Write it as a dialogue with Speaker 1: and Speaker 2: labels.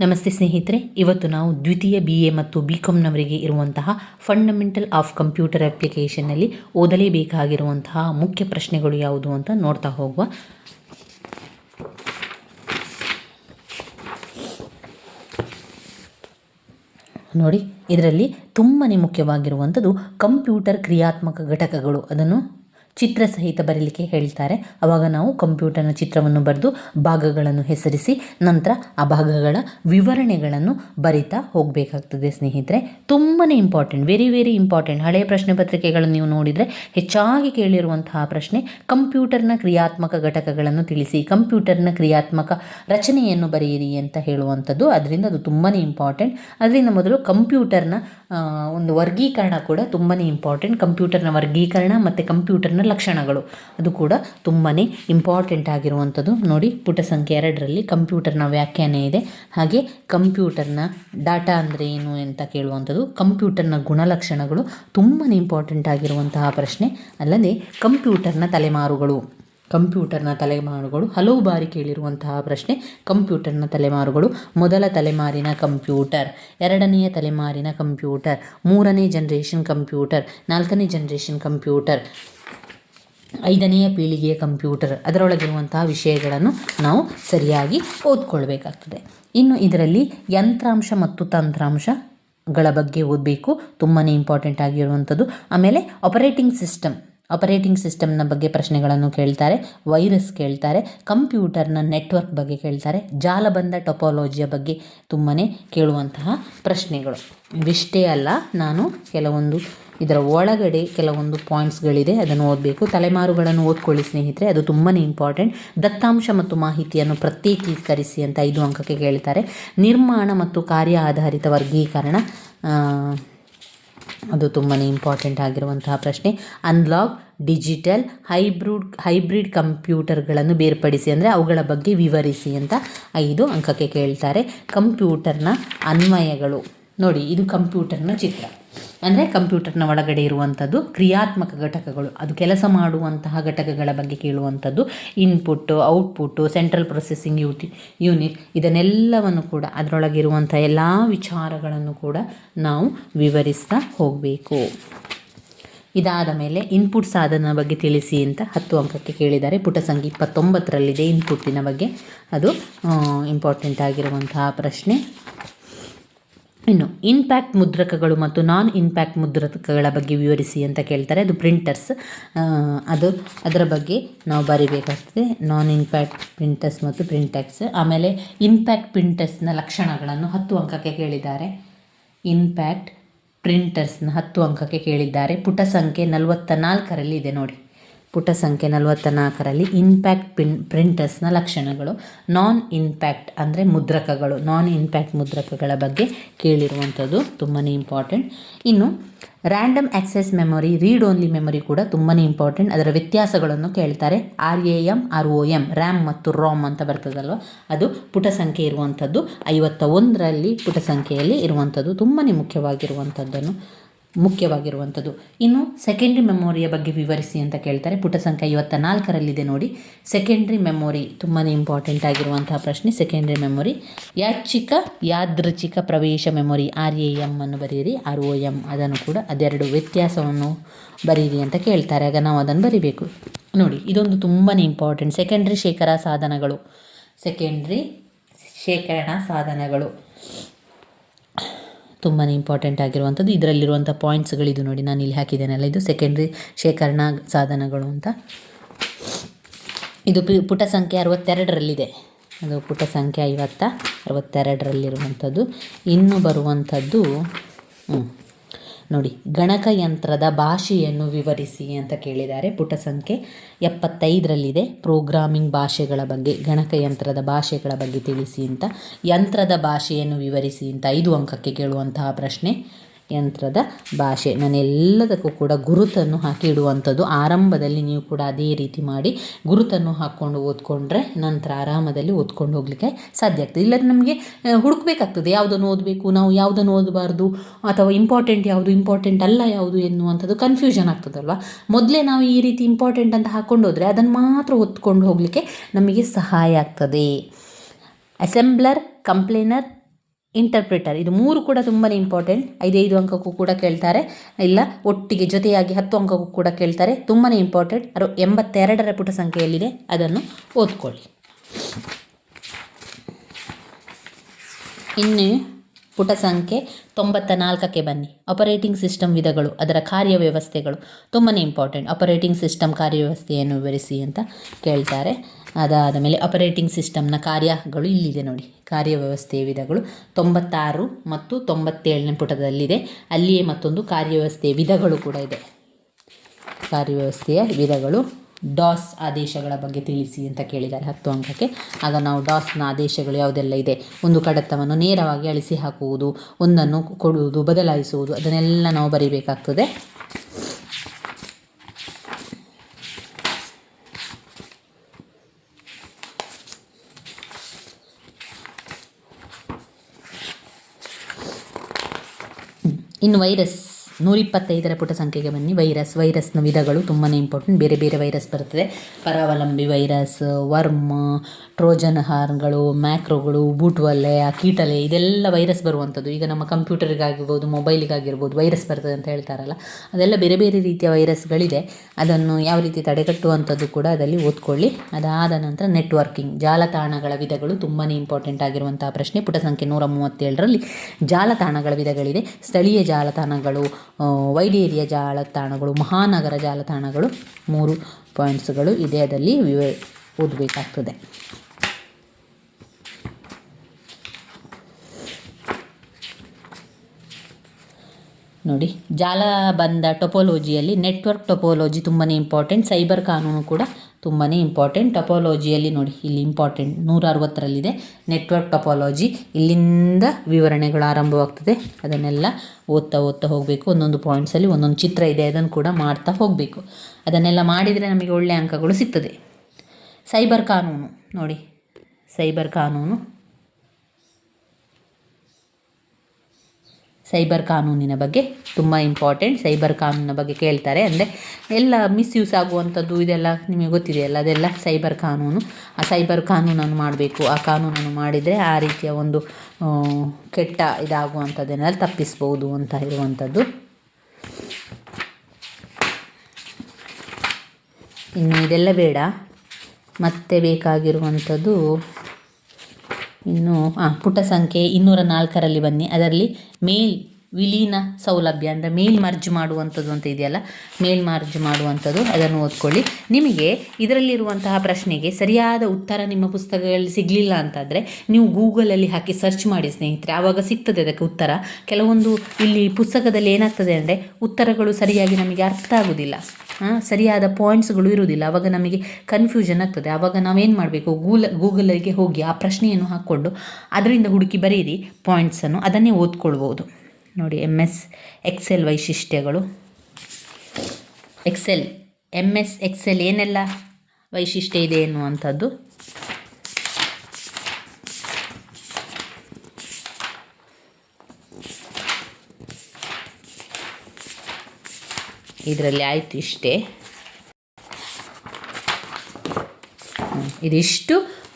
Speaker 1: ನಮಸ್ತೆ ಸ್ನೇಹಿತರೆ, ಇವತ್ತು ನಾವು ದ್ವಿತೀಯ ಬಿ ಎ ಮತ್ತು ಬಿ ಕಾಮ್ನವರಿಗೆ ಇರುವಂತಹ ಫಂಡಮೆಂಟಲ್ ಆಫ್ ಕಂಪ್ಯೂಟರ್ ಅಪ್ಲಿಕೇಶನ್ನಲ್ಲಿ ಓದಲೇಬೇಕಾಗಿರುವಂತಹ ಮುಖ್ಯ ಪ್ರಶ್ನೆಗಳು ಯಾವುದು ಅಂತ ನೋಡ್ತಾ ಹೋಗುವ. ನೋಡಿ, ಇದರಲ್ಲಿ ತುಂಬಾ ಮುಖ್ಯವಾಗಿರುವಂಥದ್ದು ಕಂಪ್ಯೂಟರ್ ಕ್ರಿಯಾತ್ಮಕ ಘಟಕಗಳು. ಅದನ್ನು ಚಿತ್ರ ಸಹಿತ ಬರೀಲಿಕ್ಕೆ ಹೇಳ್ತಾರೆ. ಅವಾಗ ನಾವು ಕಂಪ್ಯೂಟರ್ನ ಚಿತ್ರವನ್ನು ಬರೆದು ಭಾಗಗಳನ್ನು ಹೆಸರಿಸಿ, ನಂತರ ಆ ಭಾಗಗಳ ವಿವರಣೆಗಳನ್ನು ಬರಿತಾ ಹೋಗಬೇಕಾಗ್ತದೆ ಸ್ನೇಹಿತರೆ. ತುಂಬಾ ಇಂಪಾರ್ಟೆಂಟ್ ವೆರಿ ವೆರಿ ಇಂಪಾರ್ಟೆಂಟ್ ಹಳೆಯ ಪ್ರಶ್ನೆ ಪತ್ರಿಕೆಗಳನ್ನು ನೀವು ನೋಡಿದರೆ ಹೆಚ್ಚಾಗಿ ಕೇಳಿರುವಂತಹ ಪ್ರಶ್ನೆ, ಕಂಪ್ಯೂಟರ್ನ ಕ್ರಿಯಾತ್ಮಕ ಘಟಕಗಳನ್ನು ತಿಳಿಸಿ, ಕಂಪ್ಯೂಟರ್ನ ಕ್ರಿಯಾತ್ಮಕ ರಚನೆಯನ್ನು ಬರೆಯಿರಿ ಅಂತ ಹೇಳುವಂಥದ್ದು. ಅದರಿಂದ ಅದು ತುಂಬಾ ಇಂಪಾರ್ಟೆಂಟ್ ಅದರಿಂದ ಮೊದಲು ಕಂಪ್ಯೂಟರ್ನ ಒಂದು ವರ್ಗೀಕರಣ ಕೂಡ ತುಂಬಾ ಇಂಪಾರ್ಟೆಂಟ್ ಕಂಪ್ಯೂಟರ್ನ ವರ್ಗೀಕರಣ ಮತ್ತು ಕಂಪ್ಯೂಟರ್ನ ಲಕ್ಷಣಗಳು ಅದು ಕೂಡ ತುಂಬಾ ಇಂಪಾರ್ಟೆಂಟ್ ಆಗಿರುವಂಥದ್ದು. ನೋಡಿ, ಪುಟ ಸಂಖ್ಯೆ ಎರಡರಲ್ಲಿ ಕಂಪ್ಯೂಟರ್ನ ವ್ಯಾಖ್ಯಾನ ಇದೆ. ಹಾಗೆ ಕಂಪ್ಯೂಟರ್ನ ಡಾಟಾ ಅಂದರೆ ಏನು ಅಂತ ಕೇಳುವಂಥದ್ದು. ಕಂಪ್ಯೂಟರ್ನ ಗುಣಲಕ್ಷಣಗಳು ತುಂಬಾ ಇಂಪಾರ್ಟೆಂಟ್ ಆಗಿರುವಂತಹ ಪ್ರಶ್ನೆ. ಅಲ್ಲದೆ ಕಂಪ್ಯೂಟರ್ನ ತಲೆಮಾರುಗಳು. ಕಂಪ್ಯೂಟರ್ನ ತಲೆಮಾರುಗಳು. ಹಲವು ಬಾರಿ ಕೇಳಿರುವಂತಹ ಪ್ರಶ್ನೆ. ಕಂಪ್ಯೂಟರ್ನ ತಲೆಮಾರುಗಳು. ಮೊದಲ ತಲೆಮಾರಿನ ಕಂಪ್ಯೂಟರ್. ಎರಡನೆಯ ತಲೆಮಾರಿನ ಕಂಪ್ಯೂಟರ್. ಮೂರನೇ ಜನ್ರೇಷನ್ ಕಂಪ್ಯೂಟರ್. ನಾಲ್ಕನೇ ಜನ್ರೇಷನ್ ಕಂಪ್ಯೂಟರ್. ಐದನೆಯ ಪೀಳಿಗೆಯ ಕಂಪ್ಯೂಟರ್ ಅದರೊಳಗಿರುವಂತಹ ವಿಷಯಗಳನ್ನು ನಾವು ಸರಿಯಾಗಿ ಓದ್ಕೊಳ್ಬೇಕಾಗ್ತದೆ. ಇನ್ನು ಇದರಲ್ಲಿ ಯಂತ್ರಾಂಶ ಮತ್ತು ತಂತ್ರಾಂಶಗಳ ಬಗ್ಗೆ ಓದಬೇಕು. ತುಂಬಾ ಇಂಪಾರ್ಟೆಂಟ್ ಆಗಿರುವಂಥದ್ದು. ಆಮೇಲೆ ಆಪರೇಟಿಂಗ್ ಸಿಸ್ಟಮ್ ಆಪರೇಟಿಂಗ್ ಸಿಸ್ಟಮ್ನ ಬಗ್ಗೆ ಪ್ರಶ್ನೆಗಳನ್ನು ಕೇಳ್ತಾರೆ ವೈರಸ್ ಕೇಳ್ತಾರೆ ಕಂಪ್ಯೂಟರ್ನ ನೆಟ್ವರ್ಕ್ ಬಗ್ಗೆ ಕೇಳ್ತಾರೆ ಜಾಲಬಂಧ ಟೊಪಾಲಜಿಯ ಬಗ್ಗೆ ತುಂಬಾ ಕೇಳುವಂತಹ ಪ್ರಶ್ನೆಗಳು. ಇವಿಷ್ಟೇ ಅಲ್ಲ, ನಾನು ಕೆಲವೊಂದು ಇದರ ಒಳಗಡೆ ಕೆಲವೊಂದು ಪಾಯಿಂಟ್ಸ್ಗಳಿದೆ ಅದನ್ನು ಓದಬೇಕು. ತಲೆಮಾರುಗಳನ್ನು ಓದ್ಕೊಳ್ಳಿ ಸ್ನೇಹಿತರೆ, ಅದು ತುಂಬಾ ಇಂಪಾರ್ಟೆಂಟ್ ದತ್ತಾಂಶ ಮತ್ತು ಮಾಹಿತಿಯನ್ನು ಪ್ರತ್ಯೇಕೀಕರಿಸಿ ಅಂತ ಐದು ಅಂಕಕ್ಕೆ ಕೇಳ್ತಾರೆ. ನಿರ್ಮಾಣ ಮತ್ತು ಕಾರ್ಯ ಆಧಾರಿತ ವರ್ಗೀಕರಣ ಅದು ತುಂಬಾ ಇಂಪಾರ್ಟೆಂಟ್ ಆಗಿರುವಂತಹ ಪ್ರಶ್ನೆ. ಅನ್ಲಾಕ್ ಡಿಜಿಟಲ್ ಹೈಬ್ರೂಡ್ ಹೈಬ್ರಿಡ್ ಕಂಪ್ಯೂಟರ್ಗಳನ್ನು ಬೇರ್ಪಡಿಸಿ ಅಂದರೆ ಅವುಗಳ ಬಗ್ಗೆ ವಿವರಿಸಿ ಅಂತ ಐದು ಅಂಕಕ್ಕೆ ಕೇಳ್ತಾರೆ. ಕಂಪ್ಯೂಟರ್ನ ಅನ್ವಯಗಳು. ನೋಡಿ, ಇದು ಕಂಪ್ಯೂಟರ್ನ ಚಿತ್ರ. ಅಂದರೆ ಕಂಪ್ಯೂಟರ್ನ ಒಳಗಡೆ ಇರುವಂಥದ್ದು ಕ್ರಿಯಾತ್ಮಕ ಘಟಕಗಳು. ಅದು ಕೆಲಸ ಮಾಡುವಂತಹ ಘಟಕಗಳ ಬಗ್ಗೆ ಕೇಳುವಂಥದ್ದು. ಇನ್ಪುಟ್ಟು ಔಟ್ಪುಟ್ಟು ಸೆಂಟ್ರಲ್ ಪ್ರೊಸೆಸಿಂಗ್ ಯೂಟಿ ಯೂನಿಟ್ ಇದನ್ನೆಲ್ಲವನ್ನು ಕೂಡ ಅದರೊಳಗಿರುವಂಥ ಎಲ್ಲ ವಿಚಾರಗಳನ್ನು ಕೂಡ ನಾವು ವಿವರಿಸ್ತಾ ಹೋಗಬೇಕು. ಇದಾದ ಮೇಲೆ ಇನ್ಪುಟ್ ಸಾಧನ ಬಗ್ಗೆ ತಿಳಿಸಿ ಅಂತ ಹತ್ತು ಅಂಕಕ್ಕೆ ಕೇಳಿದ್ದಾರೆ. ಪುಟ ಸಂಖ್ಯೆ ಇಪ್ಪತ್ತೊಂಬತ್ತರಲ್ಲಿದೆ. ಇನ್ಪುಟ್ಟಿನ ಬಗ್ಗೆ ಅದು ಇಂಪಾರ್ಟೆಂಟ್ ಆಗಿರುವಂತಹ ಪ್ರಶ್ನೆ. ಇನ್ನು ಇನ್ಪ್ಯಾಕ್ಟ್ ಮುದ್ರಕಗಳು ಮತ್ತು ನಾನ್ ಇನ್ಪ್ಯಾಕ್ಟ್ ಮುದ್ರಕಗಳ ಬಗ್ಗೆ ವಿವರಿಸಿ ಅಂತ ಕೇಳ್ತಾರೆ. ಅದು ಪ್ರಿಂಟರ್ಸ್ ಅದು ಅದರ ಬಗ್ಗೆ ನಾವು ಬರಿಬೇಕಾಗ್ತದೆ. ನಾನ್ ಇನ್ಪ್ಯಾಕ್ಟ್ ಪ್ರಿಂಟರ್ಸ್ ಮತ್ತು ಪ್ರಿಂಟೆಕ್ಸ್ ಆಮೇಲೆ ಇನ್ಪ್ಯಾಕ್ಟ್ ಪ್ರಿಂಟರ್ಸ್ನ ಲಕ್ಷಣಗಳನ್ನು ಹತ್ತು ಅಂಕಕ್ಕೆ ಕೇಳಿದ್ದಾರೆ. ಇನ್ಪ್ಯಾಕ್ಟ್ ಪ್ರಿಂಟರ್ಸ್ನ ಹತ್ತು ಅಂಕಕ್ಕೆ ಕೇಳಿದ್ದಾರೆ. ಪುಟ ಸಂಖ್ಯೆ ನಲವತ್ತ ನಾಲ್ಕರಲ್ಲಿ ಇದೆ ನೋಡಿ. ಪುಟ ಸಂಖ್ಯೆ ನಲವತ್ತ ನಾಲ್ಕರಲ್ಲಿ ಇನ್ಪ್ಯಾಕ್ಟ್ ಪಿನ್ ಪ್ರಿಂಟರ್ಸ್ನ ಲಕ್ಷಣಗಳು ನಾನ್ ಇನ್ಪ್ಯಾಕ್ಟ್ ಅಂದರೆ ಮುದ್ರಕಗಳು ನಾನ್ ಇನ್ಪ್ಯಾಕ್ಟ್ ಮುದ್ರಕಗಳ ಬಗ್ಗೆ ಕೇಳಿರುವಂಥದ್ದು ತುಂಬಾ ಇಂಪಾರ್ಟೆಂಟ್ ಇನ್ನು random access memory read only memory ಕೂಡ ತುಂಬಾ ಇಂಪಾರ್ಟೆಂಟ್ ಅದರ ವ್ಯತ್ಯಾಸಗಳನ್ನು ಕೇಳ್ತಾರೆ. R A M R O M RAM ಮತ್ತು ರಾಮ್ ಅಂತ ಬರ್ತದಲ್ವ? ಅದು ಪುಟ ಸಂಖ್ಯೆ ಇರುವಂಥದ್ದು. ಐವತ್ತ ಒಂದರಲ್ಲಿ ಪುಟ ಸಂಖ್ಯೆಯಲ್ಲಿ ಇರುವಂಥದ್ದು. ತುಂಬಾ ಮುಖ್ಯವಾಗಿರುವಂಥದ್ದನ್ನು ಮುಖ್ಯವಾಗಿರುವಂಥದ್ದು. ಇನ್ನು ಸೆಕೆಂಡ್ರಿ ಮೆಮೊರಿಯ ಬಗ್ಗೆ ವಿವರಿಸಿ ಅಂತ ಕೇಳ್ತಾರೆ. ಪುಟ ಸಂಖ್ಯೆ ಐವತ್ತ ನಾಲ್ಕರಲ್ಲಿದೆ ನೋಡಿ. ಸೆಕೆಂಡ್ರಿ ಮೆಮೊರಿ ತುಂಬಾ ಇಂಪಾರ್ಟೆಂಟ್ ಆಗಿರುವಂತಹ ಪ್ರಶ್ನೆ. ಸೆಕೆಂಡ್ರಿ ಮೆಮೊರಿ ಯಾಚಿಕ ಯಾದೃಚಿಕ ಪ್ರವೇಶ ಮೆಮೊರಿ ಆರ್ ಎ ಎಂ ಅನ್ನು ಬರೀರಿ ಆರ್ ಒ ಎಂ ಅದನ್ನು ಕೂಡ ಅದೆರಡು ವ್ಯತ್ಯಾಸವನ್ನು ಬರೀರಿ ಅಂತ ಕೇಳ್ತಾರೆ. ಆಗ ನಾವು ಅದನ್ನು ಬರಿಬೇಕು. ನೋಡಿ, ಇದೊಂದು ತುಂಬಾ ಇಂಪಾರ್ಟೆಂಟ್ ಸೆಕೆಂಡ್ರಿ ಶೇಖರ ಸಾಧನಗಳು. ಸೆಕೆಂಡ್ರಿ ಶೇಖರಣಾ ಸಾಧನಗಳು. ತುಂಬಾ ಇಂಪಾರ್ಟೆಂಟ್ ಆಗಿರುವಂಥದ್ದು. ಇದರಲ್ಲಿರುವಂಥ ಪಾಯಿಂಟ್ಸ್ಗಳಿದು ನೋಡಿ ನಾನು ಇಲ್ಲಿ ಹಾಕಿದ್ದೇನಲ್ಲ, ಇದು ಸೆಕೆಂಡ್ರಿ ಶೇಖರಣಾ ಸಾಧನಗಳು ಅಂತ. ಇದು ಪಿ- ಪುಟ ಸಂಖ್ಯೆ ಅರವತ್ತೆರಡರಲ್ಲಿದೆ. ಅದು ಪುಟ ಸಂಖ್ಯೆ ಐವತ್ತ ಅರವತ್ತೆರಡರಲ್ಲಿರುವಂಥದ್ದು. ಇನ್ನು ಬರುವಂಥದ್ದು. ನೋಡಿ, ಗಣಕಯಂತ್ರದ ಭಾಷೆಯನ್ನು ವಿವರಿಸಿ ಅಂತ ಕೇಳಿದ್ದಾರೆ. ಪುಟ ಸಂಖ್ಯೆ ಎಪ್ಪತ್ತೈದರಲ್ಲಿದೆ. ಪ್ರೋಗ್ರಾಮಿಂಗ್ ಭಾಷೆಗಳ ಬಗ್ಗೆ, ಗಣಕಯಂತ್ರದ ಭಾಷೆಗಳ ಬಗ್ಗೆ ತಿಳಿಸಿ ಅಂತ, ಯಂತ್ರದ ಭಾಷೆಯನ್ನು ವಿವರಿಸಿ ಅಂತ ಐದು ಅಂಕಕ್ಕೆ ಕೇಳುವಂತಹ ಪ್ರಶ್ನೆ. ಯಂತ್ರದ ಭಾಷೆ. ನಾನೆಲ್ಲದಕ್ಕೂ ಕೂಡ ಗುರುತನ್ನು ಹಾಕಿ ಇಡುವಂಥದ್ದು ಆರಂಭದಲ್ಲಿ ನೀವು ಕೂಡ ಅದೇ ರೀತಿ ಮಾಡಿ ಗುರುತನ್ನು ಹಾಕ್ಕೊಂಡು ಓದ್ಕೊಂಡ್ರೆ ನಂತರ ಆರಾಮದಲ್ಲಿ ಓದ್ಕೊಂಡು ಹೋಗಲಿಕ್ಕೆ ಸಾಧ್ಯ ಆಗ್ತದೆ. ಇಲ್ಲದ್ರೆ ನಮಗೆ ಹುಡುಕ್ಬೇಕಾಗ್ತದೆ. ಯಾವುದನ್ನು ಓದಬೇಕು, ನಾವು ಯಾವುದನ್ನು ಓದಬಾರ್ದು, ಅಥವಾ ಇಂಪಾರ್ಟೆಂಟ್ ಯಾವುದು ಇಂಪಾರ್ಟೆಂಟ್ ಅಲ್ಲ ಯಾವುದು ಎನ್ನುವಂಥದ್ದು ಕನ್ಫ್ಯೂಷನ್ ಆಗ್ತದಲ್ವ? ಮೊದಲೇ ನಾವು ಈ ರೀತಿ ಇಂಪಾರ್ಟೆಂಟ್ ಅಂತ ಹಾಕ್ಕೊಂಡು ಹೋದರೆ ಅದನ್ನು ಮಾತ್ರ ಓದ್ಕೊಂಡು ಹೋಗಲಿಕ್ಕೆ ನಮಗೆ ಸಹಾಯ ಆಗ್ತದೆ. ಅಸೆಂಬ್ಲರ್ ಕಂಪ್ಲೇನರ್ ಇಂಟರ್ಪ್ರಿಟರ್ ಇದು ಮೂರು ಕೂಡ ತುಂಬಾ ಇಂಪಾರ್ಟೆಂಟ್ ಐದೈದು ಅಂಕಕ್ಕೂ ಕೂಡ ಕೇಳ್ತಾರೆ. ಇಲ್ಲ, ಒಟ್ಟಿಗೆ ಜೊತೆಯಾಗಿ ಹತ್ತು ಅಂಕಕ್ಕೂ ಕೂಡ ಕೇಳ್ತಾರೆ. ತುಂಬಾ ಇಂಪಾರ್ಟೆಂಟ್ ಅದು ಎಂಬತ್ತೆರಡರ ಪುಟ ಸಂಖ್ಯೆಯಲ್ಲಿದೆ. ಅದನ್ನು ಓದ್ಕೊಳ್ಳಿ. ಇನ್ನು ಪುಟ ಸಂಖ್ಯೆ ತೊಂಬತ್ತ ನಾಲ್ಕಕ್ಕೆ ಬನ್ನಿ. ಆಪರೇಟಿಂಗ್ ಸಿಸ್ಟಮ್ ವಿಧಗಳು, ಅದರ ಕಾರ್ಯವ್ಯವಸ್ಥೆಗಳು. ತುಂಬಾ ಇಂಪಾರ್ಟೆಂಟ್ ಆಪರೇಟಿಂಗ್ ಸಿಸ್ಟಮ್ ಕಾರ್ಯವ್ಯವಸ್ಥೆಯನ್ನು ವಿವರಿಸಿ ಅಂತ ಕೇಳ್ತಾರೆ. ಅದಾದ ಮೇಲೆ ಆಪರೇಟಿಂಗ್ ಸಿಸ್ಟಮ್ನ ಕಾರ್ಯಗಳು ಇಲ್ಲಿದೆ ನೋಡಿ. ಕಾರ್ಯವ್ಯವಸ್ಥೆಯ ವಿಧಗಳು ತೊಂಬತ್ತಾರು ಮತ್ತು ತೊಂಬತ್ತೇಳನೇ ಪುಟದಲ್ಲಿದೆ. ಅಲ್ಲಿಯೇ ಮತ್ತೊಂದು ಕಾರ್ಯವ್ಯವಸ್ಥೆಯ ವಿಧಗಳು ಕೂಡ ಇದೆ. ಕಾರ್ಯವ್ಯವಸ್ಥೆಯ ವಿಧಗಳು ಡಾಸ್ ಆದೇಶಗಳ ಬಗ್ಗೆ ತಿಳಿಸಿ ಅಂತ ಕೇಳಿದ್ದಾರೆ ಹತ್ತು ಅಂಕಕ್ಕೆ. ಆಗ ನಾವು ಡಾಸ್ನ ಆದೇಶಗಳು ಯಾವುದೆಲ್ಲ ಇದೆ? ಒಂದು ಕಡತವನ್ನು ನೇರವಾಗಿ ಅಳಿಸಿ ಹಾಕುವುದು, ಒಂದನ್ನು ಕೊಡುವುದು, ಬದಲಾಯಿಸುವುದು, ಅದನ್ನೆಲ್ಲ ನಾವು ಬರೀಬೇಕಾಗ್ತದೆ. ಇನ್ನು ವೈರಸ್ ನೂರಿಪ್ಪತ್ತೈದರ ಪುಟ ಸಂಖ್ಯೆಗೆ ಬನ್ನಿ. ವೈರಸ್, ವೈರಸ್ನ ವಿಧಗಳು ತುಂಬಾ ಇಂಪಾರ್ಟೆಂಟ್ ಬೇರೆ ಬೇರೆ ವೈರಸ್ ಬರ್ತದೆ. ಪರಾವಲಂಬಿ ವೈರಸ್, ವರ್ಮ್, ಟ್ರೋಜನ್ ಹಾರ್ನ್ಗಳು, ಮ್ಯಾಕ್ರೋಗಳು ಬೂಟ್ವಲ್ಲೆ ಕೀಟಲೆ, ಇದೆಲ್ಲ ವೈರಸ್ ಬರುವಂಥದ್ದು. ಈಗ ನಮ್ಮ ಕಂಪ್ಯೂಟರ್ಗಾಗಿರ್ಬೋದು, ಮೊಬೈಲಿಗಾಗಿರ್ಬೋದು ವೈರಸ್ ಬರ್ತದೆ ಅಂತ ಹೇಳ್ತಾರಲ್ಲ, ಅದೆಲ್ಲ ಬೇರೆ ಬೇರೆ ರೀತಿಯ ವೈರಸ್ಗಳಿದೆ. ಅದನ್ನು ಯಾವ ರೀತಿ ತಡೆಗಟ್ಟುವಂಥದ್ದು ಕೂಡ ಅದರಲ್ಲಿ ಓದ್ಕೊಳ್ಳಿ. ಅದಾದ ನಂತರ ನೆಟ್ವರ್ಕಿಂಗ್, ಜಾಲತಾಣಗಳ ವಿಧಗಳು ತುಂಬಾ ಇಂಪಾರ್ಟೆಂಟ್ ಆಗಿರುವಂತಹ ಪ್ರಶ್ನೆ. ಪುಟ ಸಂಖ್ಯೆ ನೂರ ಮೂವತ್ತೇಳರಲ್ಲಿ ಜಾಲತಾಣಗಳ ವಿಧಗಳಿದೆ. ಸ್ಥಳೀಯ ಜಾಲತಾಣಗಳು ವೈಡ್ ಏರಿಯಾ ಜಾಲತಾಣಗಳು, ಮಹಾನಗರ ಜಾಲತಾಣಗಳು ಮೂರು ಪಾಯಿಂಟ್ಸ್ಗಳು ಇದೆ ಅದರಲ್ಲಿ ವಿವ ಓದಬೇಕಾಗ್ತದೆ. ನೋಡಿ ಜಾಲಬಂಧ ಟೊಪೋಲಜಿಯಲ್ಲಿ ನೆಟ್ವರ್ಕ್ ಟೊಪೋಲಜಿ ತುಂಬಾ ಇಂಪಾರ್ಟೆಂಟ್ ಸೈಬರ್ ಕಾನೂನು ಕೂಡ ತುಂಬಾ ಇಂಪಾರ್ಟೆಂಟ್ ಟಪಾಲಜಿಯಲ್ಲಿ ನೋಡಿ, ಇಲ್ಲಿ ಇಂಪಾರ್ಟೆಂಟ್ ನೂರ ಅರವತ್ತರಲ್ಲಿದೆ ನೆಟ್ವರ್ಕ್ ಟಪಾಲಜಿ ಇಲ್ಲಿಂದ ವಿವರಣೆಗಳು ಆರಂಭವಾಗ್ತದೆ. ಅದನ್ನೆಲ್ಲ ಓದ್ತಾ ಓದ್ತಾ ಹೋಗಬೇಕು. ಒಂದೊಂದು ಪಾಯಿಂಟ್ಸಲ್ಲಿ ಒಂದೊಂದು ಚಿತ್ರ ಇದೆ, ಅದನ್ನು ಕೂಡ ಮಾಡ್ತಾ ಹೋಗಬೇಕು. ಅದನ್ನೆಲ್ಲ ಮಾಡಿದರೆ ನಮಗೆ ಒಳ್ಳೆಯ ಅಂಕಗಳು ಸಿಗ್ತದೆ. ಸೈಬರ್ ಕಾನೂನು. ನೋಡಿ ಸೈಬರ್ ಕಾನೂನು. ಸೈಬರ್ ಕಾನೂನಿನ ಬಗ್ಗೆ ತುಂಬ ಇಂಪಾರ್ಟೆಂಟ್ ಸೈಬರ್ ಕಾನೂನಿನ ಬಗ್ಗೆ ಕೇಳ್ತಾರೆ. ಅಂದರೆ ಎಲ್ಲ ಮಿಸ್ಯೂಸ್ ಆಗುವಂಥದ್ದು ಇದೆಲ್ಲ ನಿಮಗೆ ಗೊತ್ತಿದೆಯಲ್ಲ, ಅದೆಲ್ಲ ಸೈಬರ್ ಕಾನೂನು. ಆ ಸೈಬರ್ ಕಾನೂನನ್ನು ಮಾಡಬೇಕು, ಆ ಕಾನೂನನ್ನು ಮಾಡಿದರೆ ಆ ರೀತಿಯ ಒಂದು ಕೆಟ್ಟ ಇದಾಗುವಂಥದ್ದನ್ನೆಲ್ಲ ತಪ್ಪಿಸ್ಬೋದು ಅಂತ ಇರುವಂಥದ್ದು. ಇನ್ನು ಇದೆಲ್ಲ ಬೇಡ. ಮತ್ತೆ ಬೇಕಾಗಿರುವಂಥದ್ದು ಇನ್ನು ಹಾಂ ಪುಟ ಸಂಖ್ಯೆ ಇನ್ನೂರ ನಾಲ್ಕರಲ್ಲಿ ಬನ್ನಿ. ಅದರಲ್ಲಿ ಮೇಲ್ ವಿಲೀನ ಸೌಲಭ್ಯ ಅಂದರೆ ಮೇಲ್ ಮರ್ಜ್ ಮಾಡುವಂಥದ್ದು ಅಂತ ಇದೆಯಲ್ಲ ಮೇಲ್ ಮರ್ಜ್ ಮಾಡುವಂಥದ್ದು ಅದನ್ನು ಓದ್ಕೊಳ್ಳಿ. ನಿಮಗೆ ಇದರಲ್ಲಿರುವಂತಹ ಪ್ರಶ್ನೆಗೆ ಸರಿಯಾದ ಉತ್ತರ ನಿಮ್ಮ ಪುಸ್ತಕಗಳಲ್ಲಿ ಸಿಗಲಿಲ್ಲ ಅಂತಾದರೆ ನೀವು ಗೂಗಲಲ್ಲಿ ಹಾಕಿ ಸರ್ಚ್ ಮಾಡಿ ಸ್ನೇಹಿತರೆ ಆವಾಗ ಸಿಗ್ತದೆ ಅದಕ್ಕೆ ಉತ್ತರ. ಕೆಲವೊಂದು ಇಲ್ಲಿ ಪುಸ್ತಕದಲ್ಲಿ ಏನಾಗ್ತದೆ ಅಂದರೆ ಉತ್ತರಗಳು ಸರಿಯಾಗಿ ನಮಗೆ ಅರ್ಥ ಆಗೋದಿಲ್ಲ. ಆ, ಸರಿಯಾದ ಪಾಯಿಂಟ್ಸ್ಗಳು ಇರುವುದಿಲ್ಲ. ಅವಾಗ ನಮಗೆ ಕನ್ಫ್ಯೂಷನ್ ಆಗ್ತದೆ. ಆವಾಗ ನಾವೇನು ಮಾಡಬೇಕು? ಗೂಲ, ಗೂಗಲಿಗೆ ಹೋಗಿ ಆ ಪ್ರಶ್ನೆಯನ್ನು ಹಾಕ್ಕೊಂಡು ಅದರಿಂದ ಹುಡುಕಿ ಬರೀರಿ ಪಾಯಿಂಟ್ಸನ್ನು ಅದನ್ನೇ ಓದ್ಕೊಳ್ಬೋದು. ನೋಡಿ ಎಂ ಎಸ್ ಎಕ್ಸೆಲ್ ವೈಶಿಷ್ಟ್ಯಗಳು. ಎಕ್ಸೆಲ್ ಎಂ ಎಸ್ ಎಕ್ಸೆಲ್ ಏನೆಲ್ಲ ವೈಶಿಷ್ಟ್ಯ ಇದೆ ಎನ್ನುವಂಥದ್ದು? ಇದರಲ್ಲಿ ಆಯಿತು ಇಷ್ಟೇ. ಇದಿಷ್ಟು.